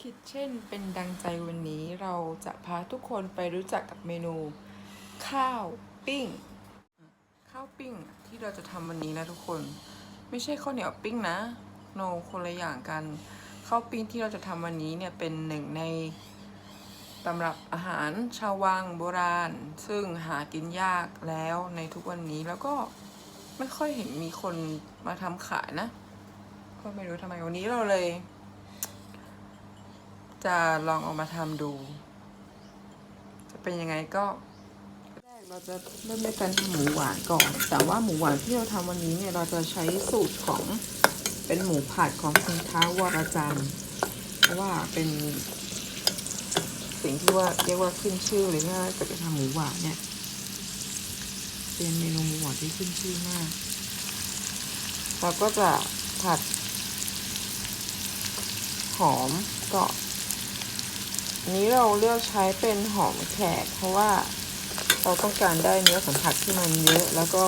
คิดเช่นเป็นดังใจวันนี้เราจะพาทุกคนไปรู้จักกับเมนู ข้าวปิ้ง ข้าวปิ้งที่เราจะทำวันนี้นะทุกคน ไม่ใช่ข้าวเหนียวปิ้งนะโนคนละอย่างกัน ข้าวปิ้งที่เราจะทำวันนี้เนี่ยเป็นหนึ่งในตำรับอาหารชาววังโบราณ ซึ่งหากินยากแล้วในทุกวันนี้แล้วก็ไม่ค่อยเห็นมีคนมาทำขายนะ ก็ไม่รู้ทำไมวันนี้เราเลย จะลองเอามาทำดู จะเป็นยังไงก็แรกเราจะเริ่มด้วยการทำหมูหวานก่อน แต่ว่าหมูหวานที่เราทำวันนี้เนี่ยเราจะใช้สูตรของเป็นหมูผัดของคุณท้าวรจันทร์เพราะว่าเป็นสิ่งที่ว่าเรียกว่าขึ้นชื่อเลยว่าจะไปทำหมูหวานเนี่ย เป็นเมนูหมูหวานที่ขึ้นชื่อมาก เราก็จะผัดหอมก่อน อันนี้เราเลือกใช้เป็นหอมแขก เพราะว่าเราต้องการได้เนื้อสัมผัสที่มันเยอะ แล้วก็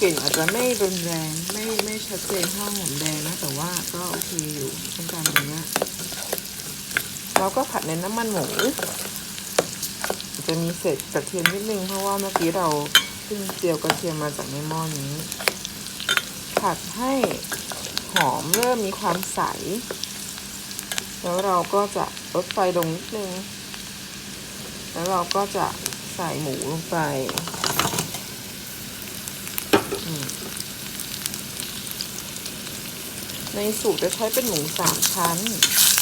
กลิ่นอาจจะไม่รุนแรงไม่ไม่ชัดเจนเท่าหอมแดงนะ แต่ว่าก็โอเคอยู่ต้องการเนื้อเราก็ผัดในน้ำมันหมูจะมีเศษกระเทียมนิดนึงเพราะว่าเมื่อกี้เราเพิ่งเจียวกระเทียมมาจากในหม้อนี้ ผัดให้หอมเริ่มมีความใส แล้วเราก็จะลดไฟลงนิดนึง แล้วเราก็จะใส่หมูลงไปในสูตรจะใช้เป็นหมูสามชั้น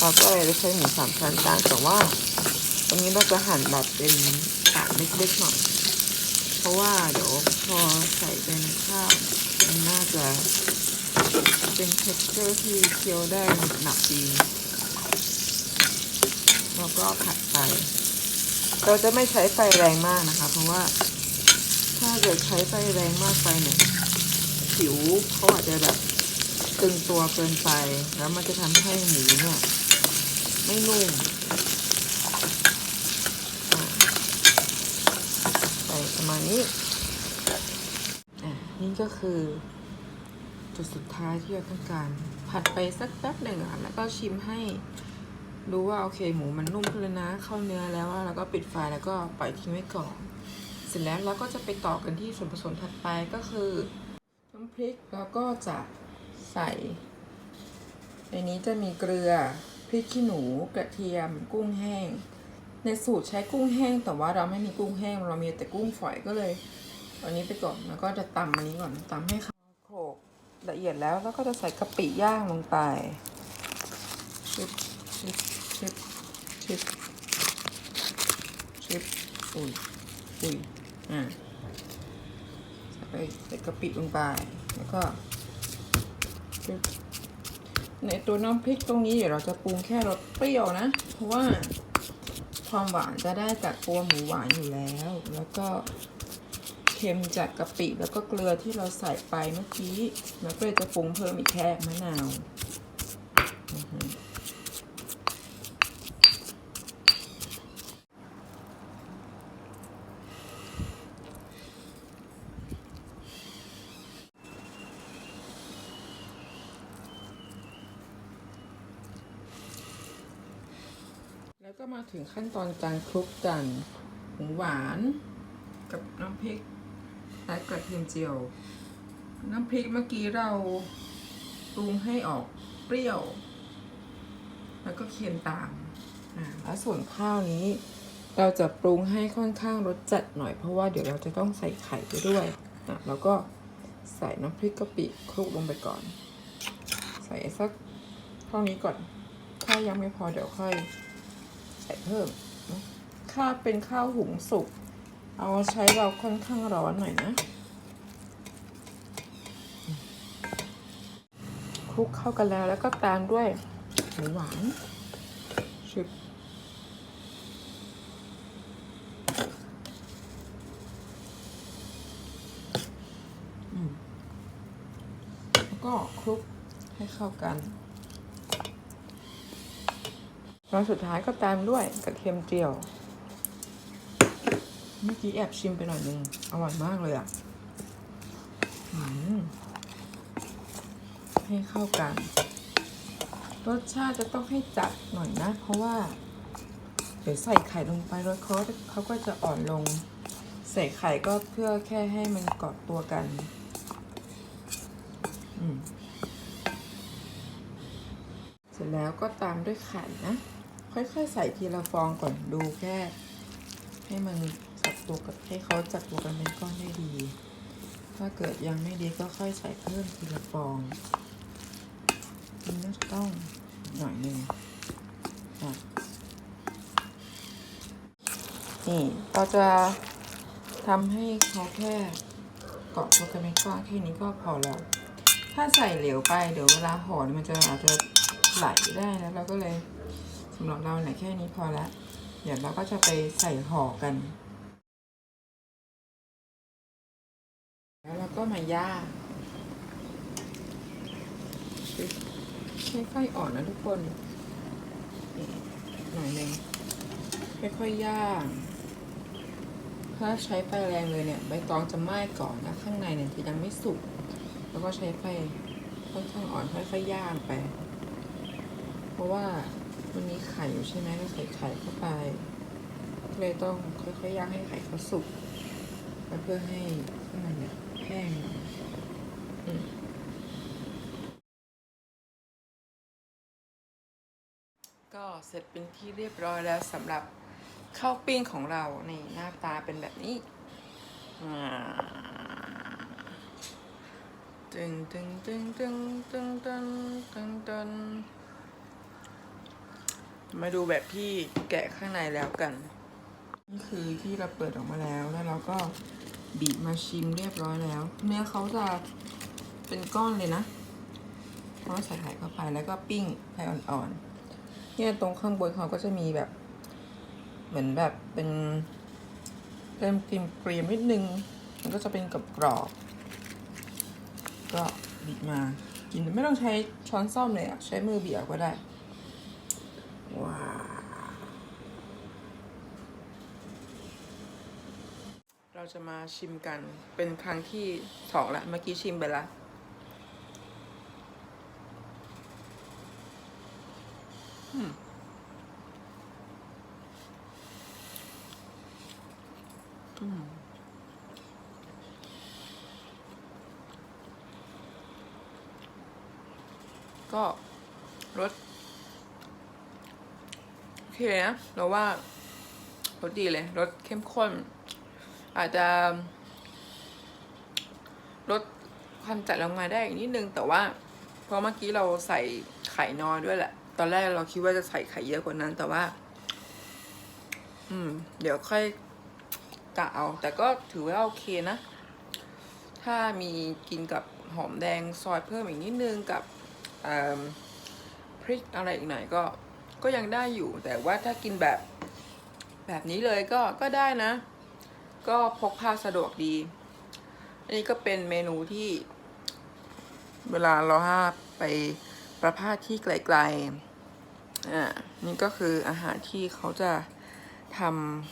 เราก็เลยจะใช้หมูสามชั้นต่างแต่ว่า ตรงนี้เราจะหั่นแบบเป็นปากเล็กๆหน่อยเพราะว่าเดี๋ยวพอใส่ไปในข้าวมันน่าจะเป็น texture ที่เคี้ยวได้หนักดี แล้วก็ผัดไป เราจะไม่ใช้ไฟแรงมากนะคะ เพราะว่า ถ้าเกิดใช้ไฟแรงมากไปเนี่ยผิวเขาอาจจะแบบตึงตัวเกินไป แล้วมันจะทำให้หมูเนี่ยไม่นุ่มใส่ประมาณนี้นี่ก็คือจุดสุดท้ายที่เราต้องการ ผัดไปสักแป๊บหนึ่งอะแล้วก็ชิมให้ รู้ว่าโอเคหมูมันนุ่มขึ้นแล้วนะ เข้าเนื้อแล้วแล้วก็ปิดไฟแล้วก็ปล่อยทิ้งไว้ก่อน เสร็จแล้วเราก็จะไปต่อกันที่ส่วนผสมถัดไปก็คือน้ำพริกแล้วก็จะใส่ ในนี้จะมีเกลือพริกขี้หนูกระเทียม กุ้งแห้ง ในสูตรใช้กุ้งแห้ง แต่ว่าเราไม่มีกุ้งแห้ง เรามีแต่กุ้งฝอยก็เลยเอาอันนี้ไปก่อนแล้วก็จะตำอันนี้ก่อนตำให้เขาโขลกละเอียดแล้วแล้วก็จะใส่กะปิย่างลงไป ชิบชิบชิบชิบชิบอุ้ยอุ้ยอ่าใส่ไปใส่กะปิลงไปแล้วก็ชิบในตัวน้ำพริกตรงนี้เดี๋ยวเราจะปรุงแค่รสเปรี้ยวนะ เพราะว่าความหวานจะได้จากตัวหมูหวานอยู่แล้ว แล้วก็เค็มจากกะปิแล้วก็เกลือที่เราใส่ไปเมื่อกี้แล้วก็จะปรุงเพิ่มอีกแค่มะนาวอือหือ แล้วก็มาถึงขั้นตอนการคลุกกันหมูหวานกับน้ำพริกและกระเทียมเจียว น้ำพริกเมื่อกี้เราปรุงให้ออกเปรี้ยว แล้วก็เค็มตามอ่าแล้วส่วนข้าวนี้ เราจะปรุงให้ค่อนข้างรสจัดหน่อยเพราะว่าเดี๋ยวเราจะต้องใส่ไข่ไปด้วยอะแล้วก็ใส่น้ำพริกกะปิคลุกลงไปก่อน ใส่สักเท่านี้ก่อน ถ้ายังไม่พอเดี๋ยวค่อย ใส่เพิ่มข้าวเป็นข้าวหุงสุก เอาใช้เราค่อนข้างร้อนหน่อยนะคลุกเข้ากันแล้วแล้วก็ตามด้วยหมูหวานชิบก็คลุกให้เข้ากัน แล้วสุดท้ายก็ตามด้วยกระเทียมเจียว เมื่อกี้แอบชิมไปหน่อยนึงอร่อยมากเลยอะให้เข้ากัน รสชาติจะต้องให้จัดหน่อยนะ เพราะว่า เดี๋ยวใส่ไข่ลงไปรสเขาเขาก็จะอ่อนลง ใส่ไข่ก็เพื่อแค่ให้มันเกาะตัวกัน เสร็จแล้วก็ตามด้วยไข่นะ ค่อยๆ ใส่ทีละฟองก่อนดูแค่ ให้มันจับตัวกับให้เขาจับตัวกันเป็นก้อนได้ดี ถ้าเกิดยังไม่ดีก็ค่อยใส่เพิ่มทีละฟองมันต้องหน่อยหนึ่งนี่เราจะทำให้เขาแค่เกาะตัวกันเป็นก้อนแค่นี้ก็พอแล้ว ถ้าใส่เหลวไปเดี๋ยวเวลาห่อมันจะอาจจะไหลได้แล้วเราก็เลย สำหรับเราเนี่ยแค่นี้พอล้วเดี๋ยวเราก็จะไปใส่ห่อกัน แล้วเราก็มาย่างให้ไฟอ่อนนะทุกคนหน่อยหนึ่งค่อยๆย่างถ้าใช้ไฟแรงเลยเนี่ยใบตองจะไหม้ก่อนนะข้างในเนี่ยจะยังไม่สุก แล้วก็ใช้ไฟค่อนข้างอ่อนค่อยๆย่างไป เพราะว่า มันมีไข่อยู่ใช่ไหมก็ใส่ไข่เข้าไปก็เลยต้องค่อยๆย่างให้ไข่เขาสุกแล้วเพื่อให้ข้างในเนี่ยแห้งอืมก็เสร็จเป็นที่เรียบร้อยแล้วสำหรับข้าวปิ้งของเรานี่หน้าตาเป็นแบบนี้ตึงตึงตึงตึงตึงตึงตึง มาดูแบบที่แกะข้างในแล้วกัน นี่คือที่เราเปิดออกมาแล้วแล้วเราก็บีบมาชิมเรียบร้อยแล้ว เนื้อเขาจะเป็นก้อนเลยนะเพราะใส่ไข่เข้าไปแล้วก็ปิ้งไฟอ่อนๆเนี่ยตรงข้างบนเขาก็จะมีแบบ เหมือนแบบเป็นเริ่มกรีมเกรียมนิดนึง มันก็จะเป็นกับกรอบ ก็บีบมา กินไม่ต้องใช้ช้อนซ่อมเลยอะใช้มือเบีบเอาก็ได้ ว้าว เราจะมาชิมกันเป็นครั้งที่สองละเมื่อกี้ชิมไปละอืมก็รสโอเคนะเราว่ารสดีเลยรสเข้มข้น อาจจะลดความจัดลงมาได้อีกนิดนึง แต่ว่าเพราะเมื่อกี้เราใส่ไข่น้อยด้วยแหละ ตอนแรกเราคิดว่าจะใส่ไข่เยอะกว่านั้น แต่ว่า อืม เดี๋ยวค่อยกะเอา แต่ก็ถือว่าโอเคนะ ถ้ามีกินกับหอมแดงซอยเพิ่มอีกนิดนึงกับพริกอะไรอีกหน่อยก็ ก็ยังได้อยู่ แต่ว่าถ้ากินแบบแบบนี้เลยก็ก็ได้นะ ก็พกพาสะดวกดี อันนี้ก็เป็นเมนูที่ เวลาเราห้าไปประพาสที่ไกลๆ อ่า นี่ก็คืออาหารที่เขาจะท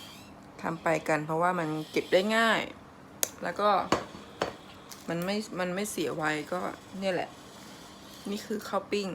ำทำไปกัน เพราะว่ามันเก็บได้ง่าย แล้วก็มันไม่ มันไม่เสียไวก็เนี่ยแหละ นี่คือข้าวปิ้ง